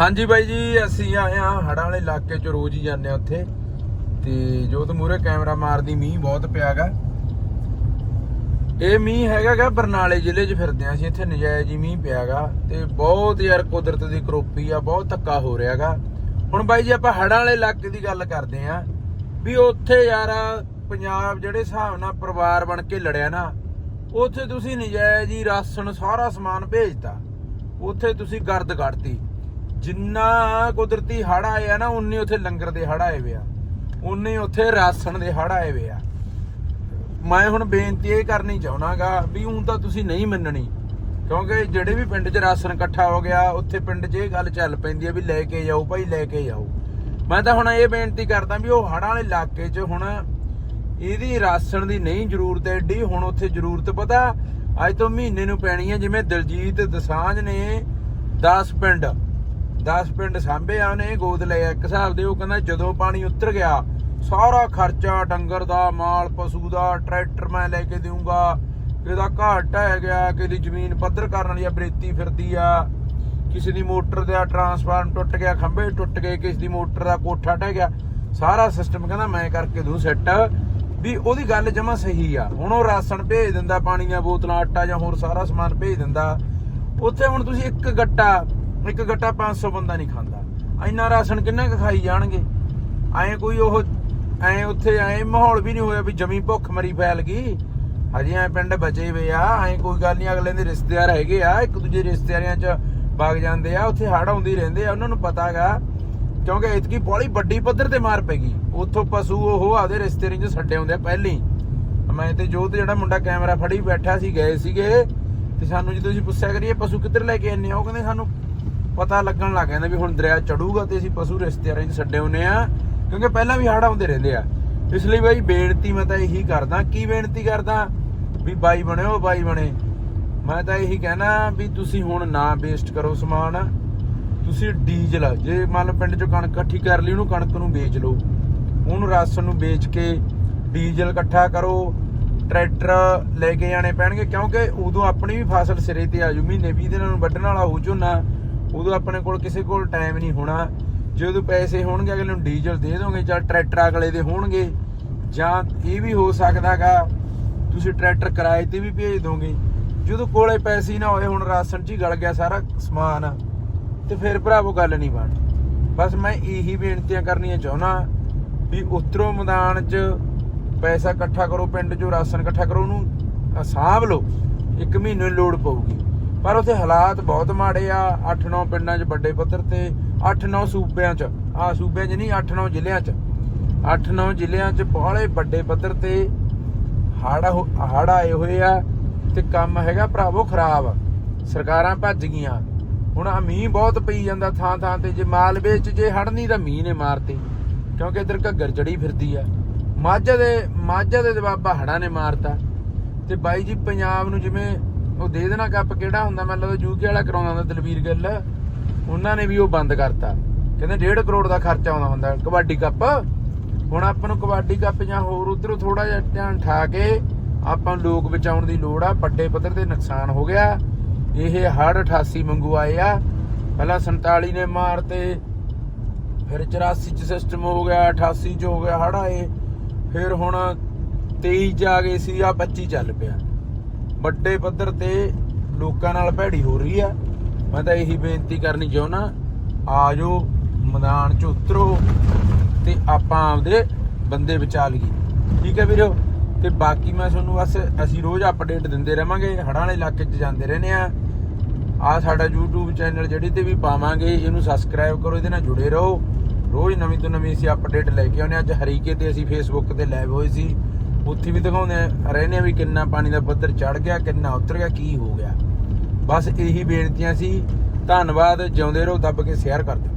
ਹਾਂਜੀ ਬਾਈ ਜੀ, ਅਸੀਂ ਆਏ ਆ ਹੜਾਂ ਵਾਲੇ ਇਲਾਕੇ ਚ ਰੋਜ਼ ਹੀ ਜਾਂਦੇ ਆ ਉੱਥੇ। ਤੇ ਜੋਤ ਮੂਰੇ ਕੈਮਰਾ ਮਾਰਦੀ, ਮੀਂਹ ਬਹੁਤ ਪਿਆਗਾ। ਇਹ ਮੀਂਹ ਹੈਗਾਗਾ ਬਰਨਾਲੇ ਜ਼ਿਲ੍ਹੇ 'ਚ ਫਿਰਦੇ ਆ ਅਸੀਂ, ਇੱਥੇ ਨਜਾਇਜ਼ ਹੀ ਮੀਂਹ ਪਿਆਗਾ। ਤੇ ਬਹੁਤ ਯਾਰ ਕੁਦਰਤ ਦੀ ਕਰੋਪੀ ਆ, ਬਹੁਤ ਧੱਕਾ ਹੋ ਰਿਹਾਗਾ। ਹੁਣ ਬਾਈ ਜੀ, ਆਪਾਂ ਹੜਾਂ ਵਾਲੇ ਇਲਾਕੇ ਦੀ ਗੱਲ ਕਰਦੇ ਆ ਵੀ ਉੱਥੇ ਯਾਰ ਪੰਜਾਬ ਜਿਹੜੇ ਹਿਸਾਬ ਨਾਲ ਪਰਿਵਾਰ ਬਣ ਕੇ ਲੜਿਆ ਨਾ, ਉੱਥੇ ਤੁਸੀਂ ਨਜਾਇਜ਼ ਹੀ ਰਾਸ਼ਨ ਸਾਰਾ ਸਮਾਨ ਭੇਜਤਾ। ਉੱਥੇ ਤੁਸੀਂ ਗਰਦ ਕੱਢਤੀ। ਜਿੰਨਾ ਕੁਦਰਤੀ ਹੜ ਆਏ ਆ ਨਾ, ਉਨੇ ਉੱਥੇ ਲੰਗਰ ਦੇ ਹੜ ਆਏ ਵੇ ਆ। ਉਨੇ ਉੱਥੇ ਰਾਸ਼ਨ ਦੇ ਹੜ ਆਏ ਵੇ ਆ। ਮੈਂ ਹੁਣ ਬੇਨਤੀ ਇਹ ਕਰਨੀ ਚਾਹਣਾਗਾ ਵੀ ਹੁਣ ਤਾਂ ਤੁਸੀਂ ਨਹੀਂ ਮੰਨਣੀ, ਕਿਉਂਕਿ ਜਿਹੜੇ ਵੀ ਪਿੰਡ 'ਚ ਰਾਸ਼ਨ ਇਕੱਠਾ ਹੋ ਗਿਆ, ਉੱਥੇ ਪਿੰਡ 'ਚ ਇਹ ਗੱਲ ਚੱਲ ਪੈਂਦੀ ਹੈ ਵੀ ਲੈ ਕੇ ਜਾਓ, ਭਾਈ ਲੈ ਕੇ ਜਾਓ। ਮੈਂ ਤਾਂ ਹੁਣ ਇਹ ਬੇਨਤੀ ਕਰਦਾ ਵੀ ਉਹ ਹੜ੍ਹਾਂ ਵਾਲੇ ਇਲਾਕੇ 'ਚ ਹੁਣ ਇਹਦੀ ਰਾਸ਼ਨ ਦੀ ਨਹੀਂ ਜ਼ਰੂਰਤ ਐਡੀ, ਹੁਣ ਉੱਥੇ ਜ਼ਰੂਰਤ ਪਤਾ, ਅੱਜ ਤੋਂ ਮਹੀਨੇ ਨੂੰ ਪੈਣੀ ਹੈ ਜਿਵੇਂ ਦਲਜੀਤ ਦਸਾਂਝ ਨੇ 10 ਪਿੰਡ 10 ਪਿੰਡ ਸਾਂਭੇ ਆ ਉਹਨੇ ਗੋਦ ਲਿਆ ਇੱਕ ਹਿਸਾਬ ਦੇ ਉਹ ਕਹਿੰਦਾ ਜਦੋਂ ਪਾਣੀ ਉਤਰ ਗਿਆ, ਸਾਰਾ ਖਰਚਾ ਡੰਗਰ ਦਾ, ਮਾਲ, ਪਸ਼ੂ ਦਾ, ਟਰੈਕਟਰ ਮੈਂ ਲੈ ਕੇ ਦੇਊਂਗਾ। ਇਹਦਾ ਘਾਟ ਢਹਿ ਗਿਆ, ਕਿਸੇ ਜ਼ਮੀਨ ਪੱਧਰ ਕਰਨ ਵਾਲੀ ਆ ਬਰੇਤੀ ਫਿਰਦੀ ਆ। ਕਿਸੇ ਦੀ ਮੋਟਰ ਦਾ ਟਰਾਂਸਫਾਰਮ ਟੁੱਟ ਗਿਆ, ਖੰਭੇ ਟੁੱਟ ਗਏ, ਕਿਸੇ ਦੀ ਮੋਟਰ ਦਾ ਕੋਠਾ ਟਹਿ ਗਿਆ। ਸਾਰਾ ਸਿਸਟਮ ਕਹਿੰਦਾ ਮੈਂ ਕਰਕੇ ਦੂ ਸੈੱਟ ਵੀ ਉਹਦੀ ਗੱਲ ਜਮਾ ਸਹੀ ਆ। ਹੁਣ ਉਹ ਰਾਸ਼ਨ ਭੇਜ ਦਿੰਦਾ ਪਾਣੀ ਦੀਆਂ ਬੋਤਲਾਂ, ਆਟਾ ਜਾਂ ਹੋਰ ਸਾਰਾ ਸਮਾਨ ਭੇਜ ਦਿੰਦਾ। ਉੱਥੇ ਹੁਣ ਤੁਸੀਂ ਇੱਕ ਗੱਟਾ ਇੱਕ ਗੱਟਾ 500 ਬੰਦਾ ਨਹੀਂ ਖਾਂਦਾ। ਇੰਨਾ ਰਾਸ਼ਨ ਕਿੰਨਾ ਕੁ ਖਾਈ ਜਾਣਗੇ? ਐਂ ਕੋਈ ਉਹ, ਐਂ ਉੱਥੇ ਐਂ ਮਾਹੌਲ ਵੀ ਨਹੀਂ ਹੋਇਆ ਵੀ ਜਮੀ ਭੁੱਖ ਮਰੀ ਫੈਲ ਗਈ। ਹਜੇ ਐ ਪਿੰਡ ਬਚੇ ਵੇ ਆ, ਐਂ ਕੋਈ ਗੱਲ ਨਹੀਂ, ਅਗਲੇ ਦੇ ਰਿਸ਼ਤੇਦਾਰ ਹੈਗੇ ਆ, ਇੱਕ ਦੂਜੇ ਰਿਸ਼ਤੇਦਾਰੀਆਂ 'ਚ ਵਗ ਜਾਂਦੇ ਆ, ਉੱਥੇ ਹੜ ਆਉਂਦੀ ਰਹਿੰਦੇ ਆ, ਉਹਨਾਂ ਨੂੰ ਪਤਾਗਾ। ਕਿਉਂਕਿ ਇਤਕੀ ਬੜੀ ਵੱਡੀ ਪੱਧਰ ਤੇ ਮਾਰ ਪੈ ਗਈ। ਉੱਥੋਂ ਪਸ਼ੂ ਉਹ ਆਪਦੇ ਰਿਸ਼ਤੇਦਾਰਾਂ 'ਚ ਛੱਡੇ ਹੁੰਦੇ ਆ ਮੈਂ ਤੇ ਜੋਤ ਜਿਹੜਾ ਮੁੰਡਾ ਕੈਮਰਾ ਫੜੀ ਬੈਠਾ ਸੀ, ਗਏ ਸੀਗੇ। ਤੇ ਸਾਨੂੰ ਜਦੋਂ ਅਸੀਂ ਪੁੱਛਿਆ ਕਰੀਏ, ਪਸ਼ੂ ਕਿੱਧਰ ਲੈ ਕੇ ਆਨੇ ਆ ਉਹ ਕਹਿੰਦੇ, ਸਾਨੂੰ ਪਤਾ ਲੱਗਣ ਲੱਗ ਜਾਂਦਾ ਵੀ ਹੁਣ ਦਰਿਆ ਚੜੂਗਾ ਤੇ ਅਸੀਂ ਪਸ਼ੂ ਰਿਸ਼ਤੇਦਾਰਾਂ 'ਚ ਛੱਡੇ ਹੁੰਨੇ ਆ, ਕਿਉਂਕਿ ਪਹਿਲਾਂ ਵੀ ਹੜ ਆਉਂਦੇ ਰਹਿੰਦੇ ਆ। ਇਸ ਲਈ ਬਾਈ ਬੇਨਤੀ ਮੈਂ ਤਾਂ ਇਹੀ ਕਰਦਾ, ਕੀ ਬੇਨਤੀ ਕਰਦਾ? ਵੀ ਬਾਈ ਬਣਿਓ, ਬਾਈ ਬਣੇ। ਮੈਂ ਤਾਂ ਇਹੀ ਕਹਿਣਾ ਵੀ ਤੁਸੀਂ ਹੁਣ ਨਾ ਵੇਸਟ ਕਰੋ ਸਮਾਨ। ਤੁਸੀਂ ਡੀਜ਼ਲ ਜੇ ਮੰਨ ਲਓ ਪਿੰਡ ਚੋਂ ਕਣਕ ਇਕੱਠੀ ਕਰ ਲਈ, ਉਹਨੂੰ ਕਣਕ ਨੂੰ ਵੇਚ ਲਓ। ਉਹਨੂੰ ਰਾਸ਼ਨ ਨੂੰ ਵੇਚ ਕੇ ਡੀਜ਼ਲ ਇਕੱਠਾ ਕਰੋ, ਟਰੈਕਟਰ ਲੈ ਕੇ ਜਾਣੇ ਪੈਣਗੇ, ਕਿਉਂਕਿ ਉਦੋਂ ਆਪਣੀ ਵੀ ਫਸਲ ਸਿਰੇ ਤੇ ਆਜੂ ਮਹੀਨੇ 20 ਦਿਨਾਂ ਨੂੰ ਵੱਢਣ ਵਾਲਾ ਹੋ ਝੋਨਾ ਉਦੋਂ ਆਪਣੇ ਕੋਲ ਕਿਸੇ ਕੋਲ ਟਾਈਮ ਨਹੀਂ ਹੋਣਾ। ਜਦੋਂ ਪੈਸੇ ਹੋਣਗੇ, ਅਗਲੇ ਨੂੰ ਡੀਜ਼ਲ ਦੇ ਦੋਗੇ ਜਾਂ ਟਰੈਕਟਰ ਅਗਲੇ ਦੇ ਹੋਣਗੇ, ਜਾਂ ਇਹ ਵੀ ਹੋ ਸਕਦਾਗਾ, ਤੁਸੀਂ ਟਰੈਕਟਰ ਕਿਰਾਏ ਤੇ ਵੀ ਭੇਜ ਦੋਗੇ। ਜਦੋਂ ਕੋਲੇ ਪੈਸੇ ਨਾ ਹੋਏ, ਹੁਣ ਰਾਸ਼ਨ 'ਚ ਹੀ ਗਲ ਗਿਆ ਸਾਰਾ ਸਮਾਨ, ਤੇ ਫਿਰ ਭਰਾਵੋ ਗੱਲ ਨਹੀਂ ਬਣ ਬਸ ਮੈਂ ਇਹੀ ਬੇਨਤੀਆਂ ਕਰਨੀਆਂ ਚਾਹੁੰਦਾ ਵੀ ਉਤਰੋ ਮੈਦਾਨ 'ਚ, ਪੈਸਾ ਇਕੱਠਾ ਕਰੋ ਪਿੰਡ 'ਚੋਂ, ਰਾਸ਼ਨ ਇਕੱਠਾ ਕਰੋ, ਉਹਨੂੰ ਸਾਂਭ ਲਓ। ਇੱਕ ਮਹੀਨੇ ਲੋੜ ਪਊਗੀ। ਪਰ ਉੱਥੇ ਹਾਲਾਤ ਬਹੁਤ ਮਾੜੇ ਆ। 8-9 ਪਿੰਡਾਂ 'ਚ ਵੱਡੇ ਪੱਧਰ ਤੇ 8-9 ਸੂਬਿਆਂ 'ਚ। ਆ ਸੂਬਿਆਂ 'ਚ ਨਹੀਂ 8-9 ਜ਼ਿਲ੍ਹਿਆਂ 'ਚ। 8-9 ਜ਼ਿਲ੍ਹਿਆਂ 'ਚ ਬਹੁਤ ਵੱਡੇ ਪੱਧਰ ਤੇ ਹੜ ਹੜ ਆਏ ਹੋਏ ਆ ਤੇ ਕੰਮ ਹੈਗਾ ਭਰਾਵੋ ਖਰਾਬ। ਸਰਕਾਰਾਂ ਭੱਜ ਗਈਆਂ। ਹੁਣ ਆ ਮੀਂਹ ਬਹੁਤ ਪਈ ਜਾਂਦਾ ਥਾਂ ਥਾਂ ਤੇ। ਜੇ ਮਾਲਵੇ 'ਚ ਜੇ ਹੜ ਨਹੀਂ ਤਾਂ ਮੀਂਹ ਨੇ ਮਾਰਤੇ। ਕਿਉਂਕਿ ਇਧਰ ਘੱਗਰ ਚੜੀ ਫਿਰਦੀ ਆ। ਮਾਝਾ ਦੇ ਮਾਝਾ ਦੇ ਜਵਾਬਾ ਹੜਾਂ ਨੇ ਮਾਰਤਾ। ਤੇ ਬਾਈ ਜੀ, ਪੰਜਾਬ ਨੂੰ ਜਿਵੇਂ ਉਹ ਦੇ ਦੇਣਾ ਕੱਪ ਕਿਹੜਾ ਹੁੰਦਾ? ਮੈਨੂੰ ਲੱਗਦਾ ਯੂਕੇ ਵਾਲਾ ਕਰਾਉਂਦਾ ਹੁੰਦਾ ਦਲਵੀਰ ਗਿੱਲ। ਉਹਨਾਂ ਨੇ ਵੀ ਉਹ ਬੰਦ ਕਰਤਾ। ਕਹਿੰਦੇ 1.5 ਕਰੋੜ ਦਾ ਖਰਚਾ ਆਉਂਦਾ ਹੁੰਦਾ, ਕਬੱਡੀ ਕੱਪ। ਹੁਣ ਆਪਾਂ ਨੂੰ ਕਬੱਡੀ ਕੱਪ ਜਾਂ ਹੋਰ ਉਧਰੋਂ ਥੋੜਾ ਜਿਹਾ ਧਿਆਨ ਠਾ ਕੇ ਆਪਾਂ ਨੂੰ ਲੋਕ ਬਚਾਉਣ ਦੀ ਲੋੜ ਆ। ਵੱਡੇ ਪੱਧਰ ਤੇ ਨੁਕਸਾਨ ਹੋ ਗਿਆ। ਇਹ ਹੜ 88 ਮੰਗੂ ਆਏ ਆ। ਪਹਿਲਾਂ 47 ਨੇ ਮਾਰਤੇ ਫਿਰ 84 ਚ ਸਿਸਟਮ ਹੋ ਗਿਆ 88 ਚ ਹੋ ਗਿਆ ਹੜ ਆਏ। ਫਿਰ ਹੁਣ 23 ਚ ਆ ਗਏ ਸੀ, ਆ 25 ਚੱਲ ਪਿਆ। ਵੱਡੇ ਪੱਧਰ ਤੇ ਲੋਕਾਂ ਨਾਲ ਭੈੜੀ ਹੋ ਰਹੀ ਆ। ਮੈਂ ਤਾਂ ਇਹੀ ਬੇਨਤੀ ਕਰਨੀ ਚਾਹੁੰਦਾ, ਆਜੋ ਮੈਦਾਨ 'ਚ ਉਤਰੋ ਤੇ ਆਪਾਂ ਆਪਦੇ ਬੰਦੇ ਬਚਾ ਲਈਏ। ਠੀਕ ਹੈ ਵੀਰੋ? ਤੇ ਬਾਕੀ ਮੈਂ ਤੁਹਾਨੂੰ ਬਸ ਅਸੀਂ ਰੋਜ਼ ਅਪਡੇਟ ਦਿੰਦੇ ਰਵਾਂਗੇ ਹੜ੍ਹਾਂ ਵਾਲੇ ਇਲਾਕੇ 'ਚ ਜਾਂਦੇ ਰਹਿੰਦੇ ਆ। ਆ ਸਾਡਾ YouTube ਚੈਨਲ ਜਿਹੜੀ ਤੇ ਵੀ ਪਾਵਾਂਗੇ, ਇਹਨੂੰ ਸਬਸਕ੍ਰਾਈਬ ਕਰੋ, ਇਹਦੇ ਨਾਲ ਜੁੜੇ ਰਹੋ। ਰੋਜ਼ ਨਵੀਂ ਤੋਂ ਨਵੀਂ ਅਸੀਂ ਅਪਡੇਟ ਲੈ ਕੇ ਆਉਂਦੇ ਹਾਂ। ਅੱਜ ਹਰੀਕੇ ਤੇ ਅਸੀਂ ਫੇਸਬੁੱਕ ਤੇ ਲਾਈਵ ਹੋਏ ਸੀ। ਉੱਥੇ ਵੀ ਦਿਖਾਉਂਦੇ ਆ, ਰਹਿੰਦੇ ਆ ਵੀ ਕਿੰਨਾ ਪਾਣੀ ਦਾ ਪੱਧਰ ਚੜ ਗਿਆ, ਕਿੰਨਾ ਉਤਰ ਗਿਆ, ਕੀ ਹੋ ਗਿਆ। ਬਸ ਇਹੀ ਬੇਨਤੀਆਂ ਸੀ, ਧੰਨਵਾਦ, ਜਿਉਂਦੇ ਰਹੋ, ਦੱਬ ਕੇ ਸ਼ੇਅਰ ਕਰ ਦਿਓ